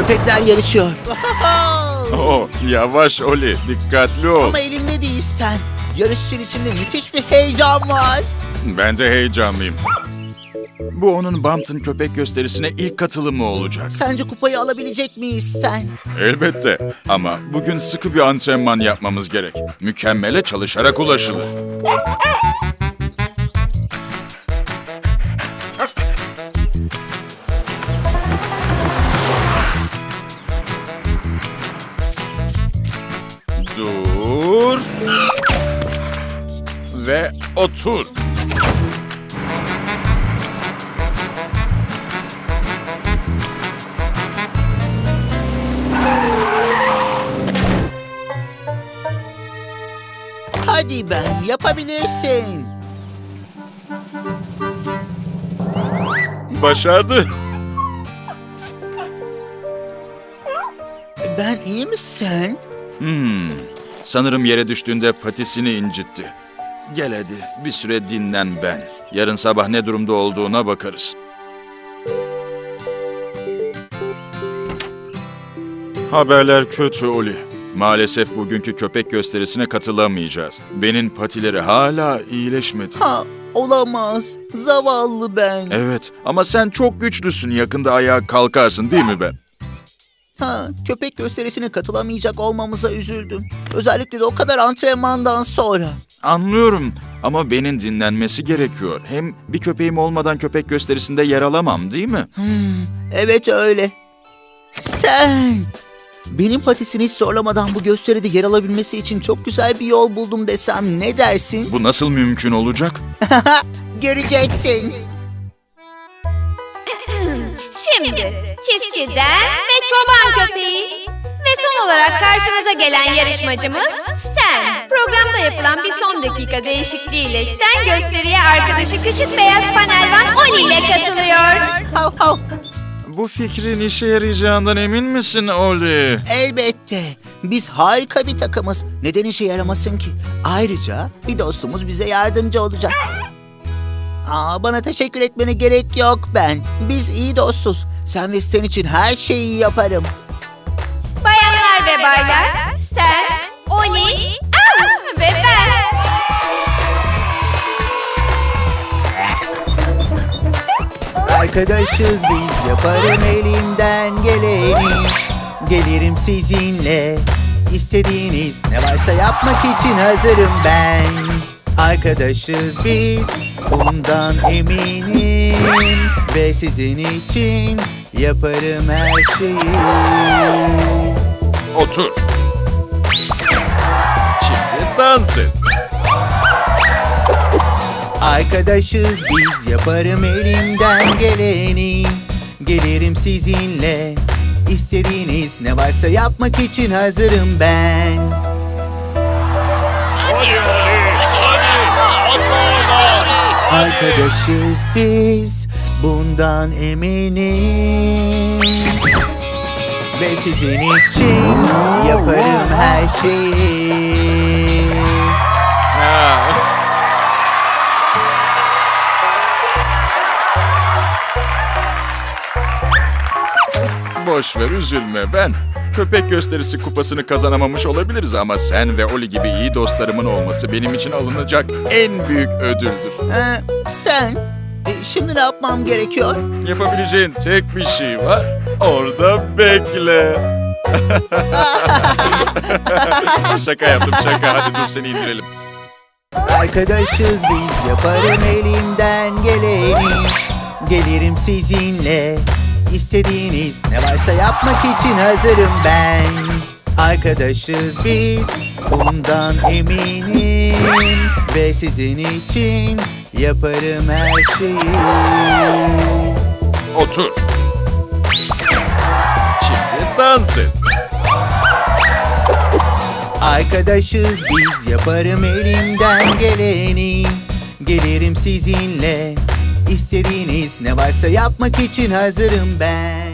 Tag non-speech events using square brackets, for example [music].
Köpekler yarışıyor. [laughs] Oh, yavaş Oli, dikkatli ol. Ama elimde değilsen. Yarışın içinde müthiş bir heyecan var. Ben de heyecanlıyım. Bu onun Bampton köpek gösterisine ilk katılımı olacak. Sence kupayı alabilecek miyiz sen? Elbette. Ama bugün sıkı bir antrenman yapmamız gerek. Mükemmele çalışarak ulaşılır. Ve otur. Hadi ben yapabilirsin. Başardı. Ben iyi misin? Hmm, sanırım yere düştüğünde patisini incitti. Gel hadi, bir süre dinlen ben. Yarın sabah ne durumda olduğuna bakarız. Haberler kötü Oli. Maalesef bugünkü köpek gösterisine katılamayacağız. Ben'in patileri hala iyileşmedi. Ha olamaz. Zavallı ben. Evet ama sen çok güçlüsün. Yakında ayağa kalkarsın değil mi ben? Ha köpek gösterisine katılamayacak olmamıza üzüldüm. Özellikle de o kadar antrenmandan sonra. Anlıyorum ama Ben'in dinlenmesi gerekiyor. Hem bir köpeğim olmadan köpek gösterisinde yer alamam değil mi? Hmm, evet öyle. Sen! Benim patisini hiç zorlamadan bu gösteride yer alabilmesi için çok güzel bir yol buldum desem ne dersin? Bu nasıl mümkün olacak? [laughs] Göreceksin. [clears throat] Şimdi çiftçiden ve çoban köpeği. Ve son olarak karşınıza gelen yarışmacımız Stan. Programda yapılan bir son dakika değişikliğiyle Stan gösteriye arkadaşı küçük beyaz panelvan Oli ile katılıyor. Hav hav. Bu fikrin işe yarayacağından emin misin Oli? Elbette. Biz harika bir takımız. Neden işe yaramasın ki? Ayrıca bir dostumuz bize yardımcı olacak. Aa, bana teşekkür etmene gerek yok ben. Biz iyi dostuz. Sen ve Stan için her şeyi yaparım. Bayanlar ve baylar Arkadaşız biz. Yaparım elimden geleni. Gelirim sizinle. İstediğiniz ne varsa yapmak için hazırım ben. Arkadaşız biz. Bundan eminim. Ve sizin için yaparım her şeyi. Otur. Şimdi dans et. Arkadaşız biz yaparım elimden geleni. Gelirim sizinle İstediğiniz ne varsa yapmak için hazırım ben. Arkadaşız biz bundan eminim. Ve sizin için yaparım her şeyi Boş ver üzülme ben. Köpek gösterisi kupasını kazanamamış olabiliriz ama sen ve Oli gibi iyi dostlarımın olması benim için alınacak en büyük ödüldür. Ee, Stan, e, şimdi ne yapmam gerekiyor? Yapabileceğin tek bir şey var. Orada bekle. [laughs] şaka yaptım şaka. Hadi dur seni indirelim. Arkadaşız biz yaparım elimden geleni Gelirim sizinle İstediğiniz ne varsa yapmak için hazırım ben Arkadaşız biz bundan eminim Ve sizin için yaparım her şeyi Otur. Şimdi dans et. Arkadaşız biz yaparım elimden geleni Gelirim sizinle İstediğiniz ne varsa yapmak için hazırım ben